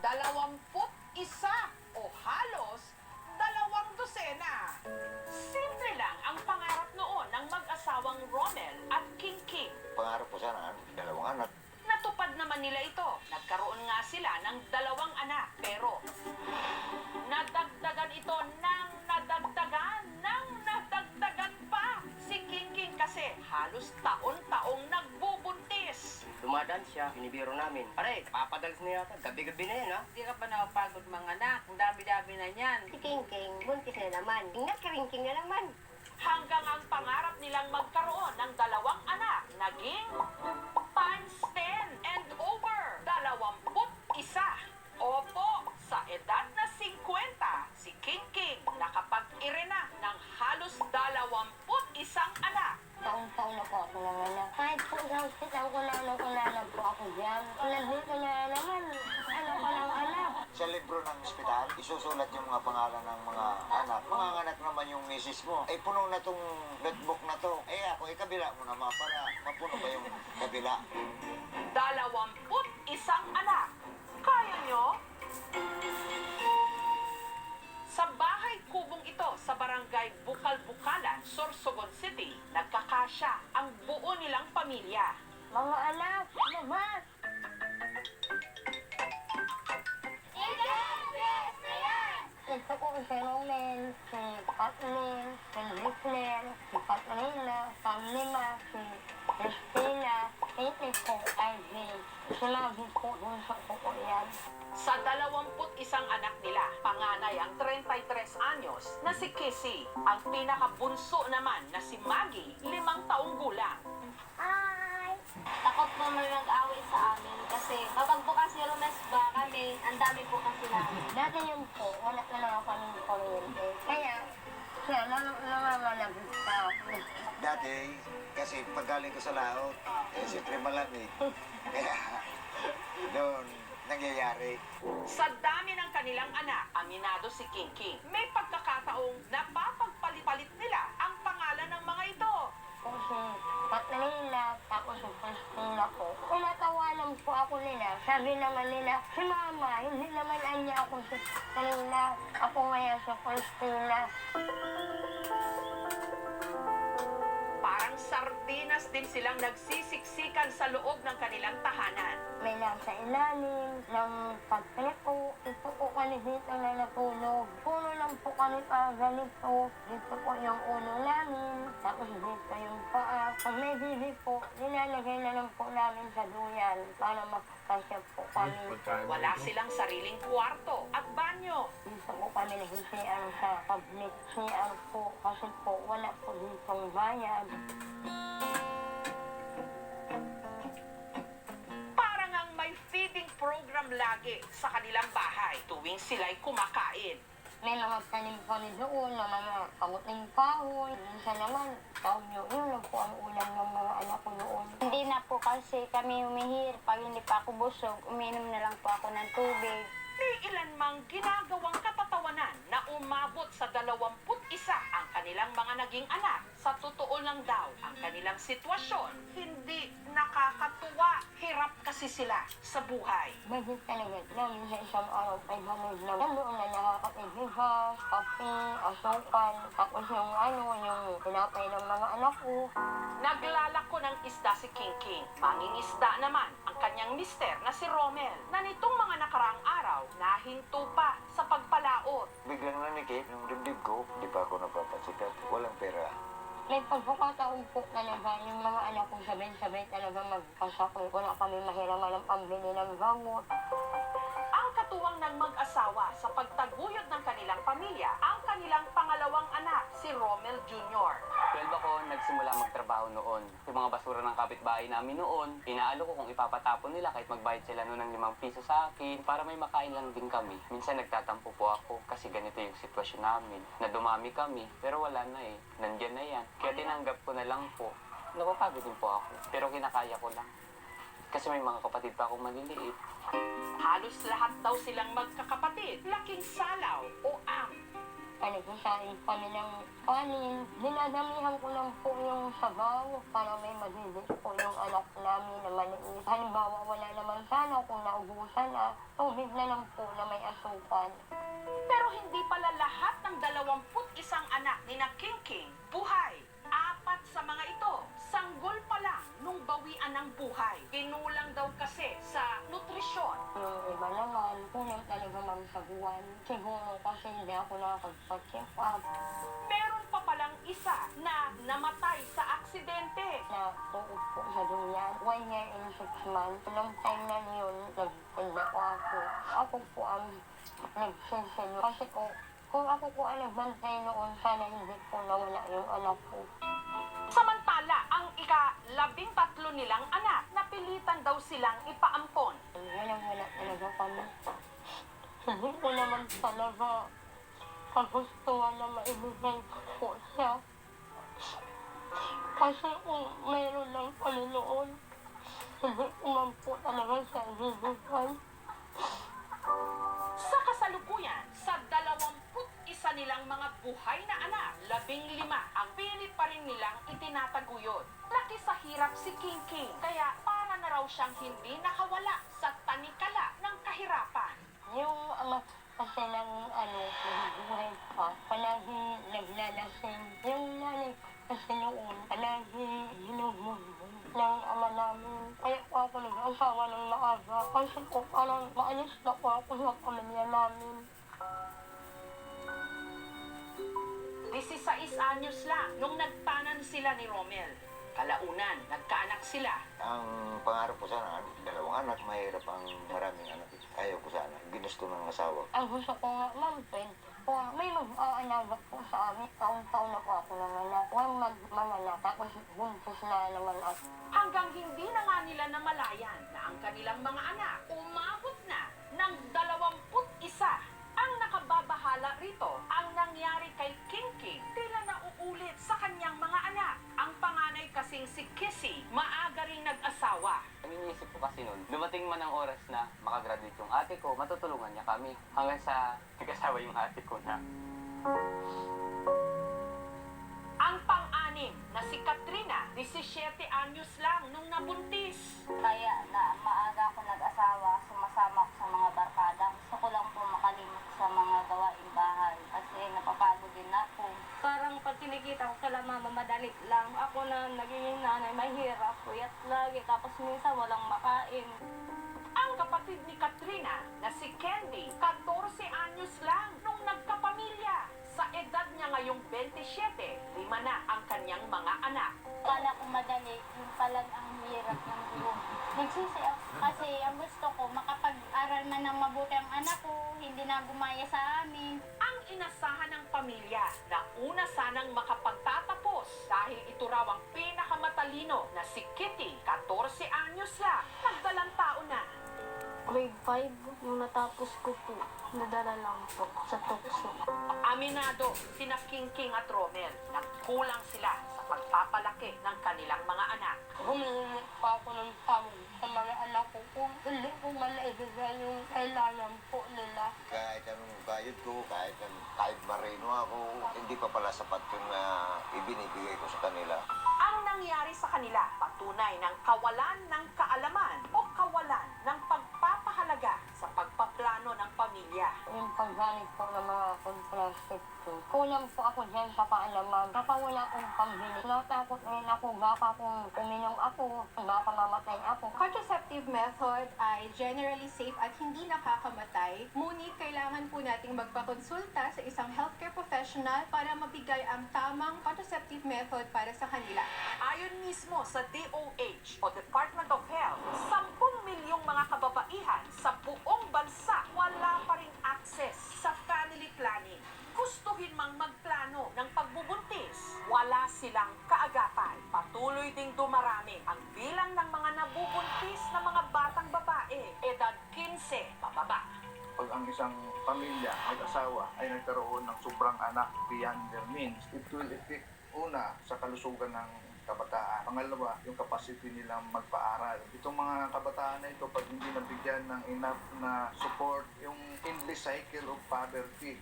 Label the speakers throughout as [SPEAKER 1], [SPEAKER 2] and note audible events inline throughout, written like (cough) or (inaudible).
[SPEAKER 1] dalawamput isa o halos dalawang dosena. Simple lang ang pangarap noon ng mag-asawang Rommel at King King.
[SPEAKER 2] Pangarap ko sana, dalawang anak.
[SPEAKER 1] Natupad naman nila ito. Nagkaroon nga sila ng dalawang anak. Pero nadagdagan ito ng nadagdagan ng nadagdagan pa. Si King King kasi halos.
[SPEAKER 3] Dumadaan siya, binibiro namin. Pare, papadalas na yata. Gabi-gabi na yan, ha?
[SPEAKER 4] Hindi ka pa napapagod mga anak. Ang dami-dami na niyan.
[SPEAKER 5] Si King King, buntis na naman. Ingat ka ring King na naman.
[SPEAKER 1] Hanggang ang pangarap nilang magkaroon ng dalawang anak naging
[SPEAKER 2] isusulat yung mga pangalan ng mga anak. Mga anak naman yung misis mo. Ay puno na tong notebook na to. Eh ako, eh kabila mo naman para mapuno ba yung kabila.
[SPEAKER 1] Dalawamput isang anak. Kaya nyo? Sa bahay kubong ito sa barangay Bukal-Bukalan, Sorsogon City, nagkakasya ang buo nilang pamilya.
[SPEAKER 5] Mga anak, labas! Ko si Kathleen, si Rickler, si Katrina, Lima, si Christina, ito ko ay si sinabi ko dun sa kuko yan.
[SPEAKER 1] Sa 21 anak nila, panganay ang 33 anyos na si Kissy. Ang pinakabunso naman na si Maggie, limang taong gulang.
[SPEAKER 5] Hi!
[SPEAKER 6] Takot po may mag-away sa amin kasi kapag po kasi rumesba kami, ang dami po kasi namin.
[SPEAKER 5] Dati yun po, wala na lang
[SPEAKER 2] Dati, kasi pag galing ko sa laot, eh siyempre malamig. (laughs) Kaya doon nangyayari.
[SPEAKER 1] Sa dami ng kanilang anak, aminado si King King. May pagkakataong napapagpalit-palit nila ang pangalan ng mga ito.
[SPEAKER 5] Kasi Katrina, tapos si Christina po. Tinatawanan po ako nila. Sabi naman nila, si Mama, hindi naman anya ako si Katrina. Ako ngayon si Christina.
[SPEAKER 1] Parang sardinas din silang nagsisiksikan sa loob ng kanilang tahanan.
[SPEAKER 5] May nasa ilalim ng pagpilipo. Ito po kami dito na natulog. Puno lang po kami pa ganito. Dito po yung ulo namin. Tapos dito yung. Pag may bibi po, nilalagay na lang po namin sa duyan para makakasya po kami.
[SPEAKER 1] Wala silang sariling kwarto at banyo.
[SPEAKER 5] Dito po kami naghisian sa public CR po kasi po wala po ditong bayad.
[SPEAKER 1] Parang ang may feeding program lagi sa kanilang bahay tuwing sila'y kumakain.
[SPEAKER 5] May mga tanim kami doon na mga kamuting kahoy. Minsan naman, tawag nyo, yun lang po ang ulam ng mga anak ko noon.
[SPEAKER 6] Hindi na po kasi kami humihir. Pag hindi pa ako busog, uminom na lang po ako ng tubig.
[SPEAKER 1] May ilan mang ginagawang katatawanan na umabot sa 21 ang kanilang mga naging anak. Sa totoo lang daw, ang kanilang sitwasyon hindi nakakatuwa. Hirap kasi sila sa buhay.
[SPEAKER 5] Bagit talaga namin sa isang araw ay hamod na nandoon na nakakatigigas, kape, asukal, tapos yung ano, yung pinapay ng mga anak ko.
[SPEAKER 1] Naglalako ng isda si King King. Mangingisda naman ang kanyang mister na si Romel na nitong mga nakaraang araw nahinto pa sa pagpalaot.
[SPEAKER 2] Biglang nanikip yung dibdib ko, di pa ako napapasikat. Walang pera.
[SPEAKER 5] May pagkakataon po talaga yung mga anak ko sabay-sabay talaga magkasakol. Wala kami mahiraman ng pambili ng gamot.
[SPEAKER 1] Ang katuwang ng mag-asawa sa pagtaguyod ng kanilang pamilya, ang kanilang pangalawang anak, si Romel Jr.
[SPEAKER 3] 12 ako nagsimula magtrabaho noon. Yung mga basura ng kapitbahay namin noon, inaalo ko kung ipapatapon nila kahit magbayad sila noon ng limang piso sa akin para may makain lang din kami. Minsan nagtatampo po ako kasi ganito yung sitwasyon namin. Na dumami kami, pero wala na eh. Nandyan na yan. Kaya tinanggap ko na lang po. Napapagod din po ako, pero kinakaya ko lang. Kasi may mga kapatid pa akong maliliit.
[SPEAKER 1] Halos lahat daw silang magkakapatid, laking salaw o ang.
[SPEAKER 5] Panagsasain kami ng kanin. Dinadamihan ko lang po yung sabaw para may magigit po yung anak namin na maliit. Halimbawa, wala naman sana kung naubusan na. Tubig na lang po na may asukan.
[SPEAKER 1] Pero hindi pala lahat ng 21 anak ni na King King buhay. Apat sa mga ito, sanggol nung bawian ng buhay. Kinulang daw kasi sa nutrisyon.
[SPEAKER 5] Yung iba naman, kulang talaga mang sa buwan. Siguro kasi hindi ako nakakagpa-check up
[SPEAKER 1] Meron pa palang isa na namatay sa aksidente.
[SPEAKER 5] na tuod po sa duyan. One year and six months. Nung time na yun, nagpunta ko ako. Ako po ang nagsisilo. Kasi ko, kung ako po ang nagbantay noon, sana hindi po nawala yung anak ko.
[SPEAKER 1] Samantala, ang ika-labing tatlo nilang anak, napilitan daw silang ipaampon.
[SPEAKER 5] Walang wala talaga kami. Hindi ko naman talaga kagustuhan na maibigay ko siya. Kasi kung mayroon ng Panginoon, hindi ko man po talaga siya ibibigay.
[SPEAKER 1] 21 nilang mga buhay na anak, labing lima ang pilit pa rin nilang itinataguyod. Laki sa hirap si King King, kaya para na raw siyang hindi nakawala sa tanikala ng kahirapan.
[SPEAKER 5] Yung ama kasi ng ano, buhay pa, palagi naglalasing. Yung nanay ko kasi noon, palagi hinubugbog ng ama namin. Kaya po ako nag-asawa ng maaga. Kasi po parang maalis na po ako sa pamilya namin.
[SPEAKER 1] 16 anyos lang nung nagtanan sila ni Romel. Kalaunan, nagkaanak sila.
[SPEAKER 2] Ang pangarap ko sana, dalawang anak, mahirap ang maraming anak. Ayaw ko sana, ginusto ng asawa.
[SPEAKER 5] Ang gusto ko nga, ma'am, 20 po. May mag-aalaga po sa amin. Taon-taon na po ako nanganak. Huwag mag-manganak. Tapos buntis na naman ako.
[SPEAKER 1] Hanggang hindi na nga nila namalayan na ang kanilang mga anak umabot
[SPEAKER 3] ate ko, matutulungan niya kami. Hanggang sa nag-asawa yung ate ko na
[SPEAKER 1] Ang pang-anim na si Katrina, 17 anyos lang nung nabuntis.
[SPEAKER 6] Kaya na maaga ako nag-asawa, sumasama ako sa mga barkada. Gusto ko lang po makalimot sa mga gawaing bahay kasi napapagod din ako. Parang pag kinikita ko kala mama madali lang. Ako na naging nanay, mahirap. Puyat lagi. Tapos minsan walang makain.
[SPEAKER 1] Ang kapatid ni Katrina na si Candy, 14 anyos lang nung nagkapamilya. Sa edad niya ngayong 27, lima na ang kanyang mga anak.
[SPEAKER 6] Kala ko madali, yung palang ang hirap ng buhay. Nagsisi ako kasi ang gusto ko makapag-aral man ng mabuti ang anak ko, hindi na gumaya sa amin.
[SPEAKER 1] Ang inasahan ng pamilya na una sanang makapagtatapos dahil ito raw ang pinakamatalino na si Kitty, 14 anyos lang, nagdalang tao na.
[SPEAKER 6] Grade 5, yung natapos ko po, nadala lang po sa tukso.
[SPEAKER 1] Aminado sina King King at Romel, nagkulang sila sa pagpapalaki ng kanilang mga anak.
[SPEAKER 5] Humingi pa ako ng tawag sa mga anak ko kung hindi ko man naibigay yung kailangan po nila.
[SPEAKER 2] Kahit anong bayad ko, kahit, an- kahit marino ako, hindi pa pala sapat yung uh, ibinibigay ko sa kanila.
[SPEAKER 1] Ang nangyari sa kanila, patunay ng kawalan ng kaalaman
[SPEAKER 5] Paggamit po ng mga contraceptive. Kulang po ako dyan sa kaalaman. Baka wala akong pambili. Natakot rin ako. Baka kung uminom ako, baka mamatay ako.
[SPEAKER 7] Contraceptive method ay generally safe at hindi nakakamatay. Ngunit kailangan po nating magpakonsulta sa isang healthcare professional para mabigay ang tamang contraceptive method para sa kanila.
[SPEAKER 1] Ayon mismo sa DOH o Department of Health, 10 milyong mga kababaihan sa buong bansa wala access sa family planning. Gustuhin mang magplano ng pagbubuntis, wala silang kaagapan. Patuloy ding dumarami ang bilang ng mga nabubuntis na mga batang babae, edad 15 pababa.
[SPEAKER 8] pag ang isang pamilya, mag-asawa, ay nagkaroon ng sobrang anak beyond their means, it will affect una sa kalusugan ng kabataan. Pangalawa, yung capacity nilang magpaaral. Itong mga kabataan na ito, pag hindi nabigyan ng enough na support, yung endless cycle of poverty,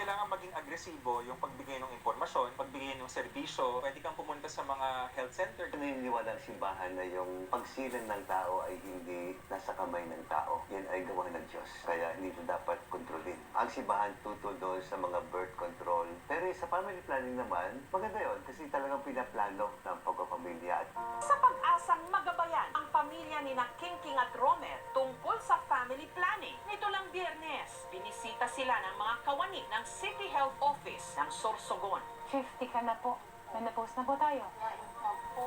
[SPEAKER 9] kailangan maging agresibo yung pagbigay ng impormasyon, pagbigay ng serbisyo. Pwede kang pumunta sa mga health center.
[SPEAKER 10] Naniniwala ang simbahan na yung pagsilang ng tao ay hindi nasa kamay ng tao. Yan ay gawa ng Diyos. Kaya hindi ito dapat kontrolin. Ang simbahan tutol doon sa mga birth control. Pero sa family planning naman, maganda yon kasi talagang pinaplano ng pagpapamilya. At
[SPEAKER 1] Sa pag-asang magabayan ang pamilya ni na King at Romel tungkol sa family planning. Nito lang biyernes, binisita sila ng mga kawani ng City Health Office ng Sorsogon.
[SPEAKER 11] 50 ka na po. Menopause na po tayo.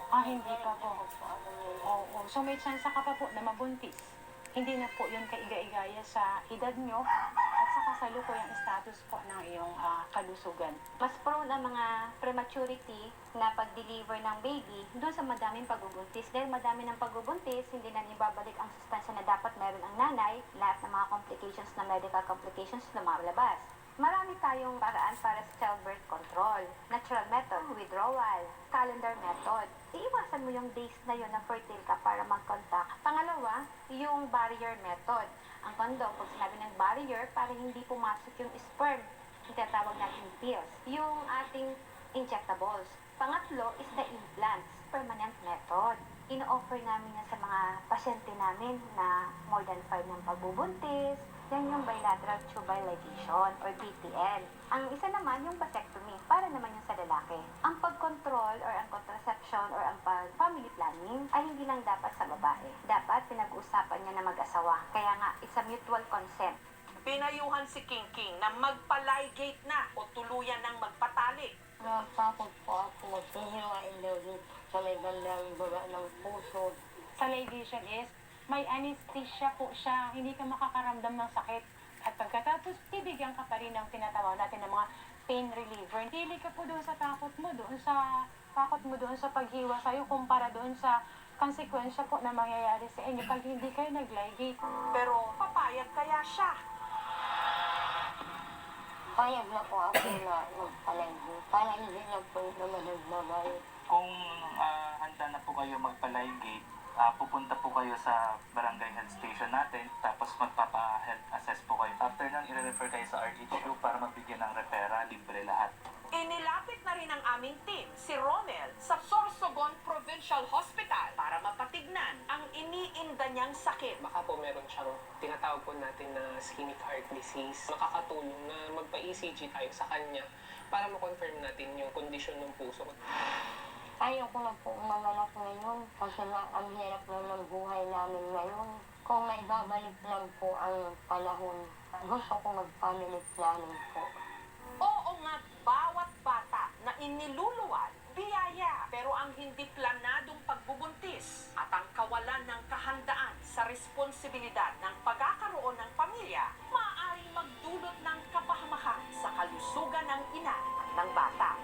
[SPEAKER 11] Ah, hindi pa po. Oo, so may chance ka pa po na mabuntis. Hindi na po yun kaiga-igaya sa edad nyo at sa kasalukuyang status po ng iyong ah, kalusugan.
[SPEAKER 6] Mas prone ang mga prematurity na pag-deliver ng baby doon sa madaming pagbubuntis. Dahil madami ng pagbubuntis, hindi na ibabalik ang sustansya na dapat meron ang nanay, lahat ng mga complications na medical complications lumalabas. Marami tayong paraan para sa childbirth control. Natural method, withdrawal, calendar method. Iiwasan mo yung days na yun na fertile ka para mag-contact. Pangalawa, yung barrier method. Ang condom, pag sinabi ng barrier, para hindi pumasok yung sperm. Yung tinatawag natin pills. Yung ating injectables. Pangatlo is the implants, permanent method. Ino-offer namin yan sa mga pasyente namin na more than 5 ng pagbubuntis. Yan yung bilateral tubal ligation or BTL. Ang isa naman yung vasectomy, para naman yung sa lalaki. Ang pag-control or ang contraception or ang pag-family planning ay hindi lang dapat sa babae. Dapat pinag-uusapan niya na mag-asawa. Kaya nga, it's a mutual consent.
[SPEAKER 1] Pinayuhan si King King na magpaligate na o tuluyan ng magpatali.
[SPEAKER 5] Natakot po ako maghihiwain daw sa may bandang baba ng puso.
[SPEAKER 11] Sa ligation is, may anesthesia po siya. Hindi ka makakaramdam ng sakit. At pagkatapos, bibigyan ka pa rin ng tinatawag natin ng mga pain reliever. Hindi ka po doon sa takot mo, doon sa takot mo doon sa paghiwa sa'yo kumpara doon sa konsekwensya po na mangyayari sa inyo pag hindi kayo nag-ligate.
[SPEAKER 1] Pero papayag kaya siya.
[SPEAKER 5] Payag na po ako na magpalaygo. Para hindi na po naman nagbabayad.
[SPEAKER 9] Kung ah, handa na po kayo magpa-ligate, ah, pupunta po kayo sa barangay health station natin, tapos magpapa-health assess po kayo. After nun, i-refer kayo sa RHU para magbigyan ng repera, libre lahat.
[SPEAKER 1] Inilapit na rin ang aming team, si Romel, sa Sorsogon Provincial Hospital para mapatignan ang iniinda niyang sakit.
[SPEAKER 12] baka po meron siyang tinatawag po natin na ischemic heart disease. Makakatulong na magpa-ECG tayo sa kanya para ma-confirm natin yung kondisyon ng puso.
[SPEAKER 5] Ayaw ko na po umanganak ngayon kasi na ang hirap na ng buhay namin ngayon. Kung maibabalik lang po ang panahon, gusto ko mag-family planning po.
[SPEAKER 1] Oo nga, bawat bata na iniluluwal, biyaya. Pero ang hindi planadong pagbubuntis at ang kawalan ng kahandaan sa responsibilidad ng pagkakaroon ng pamilya, maaaring magdulot ng kapahamakan sa kalusugan ng ina at ng bata.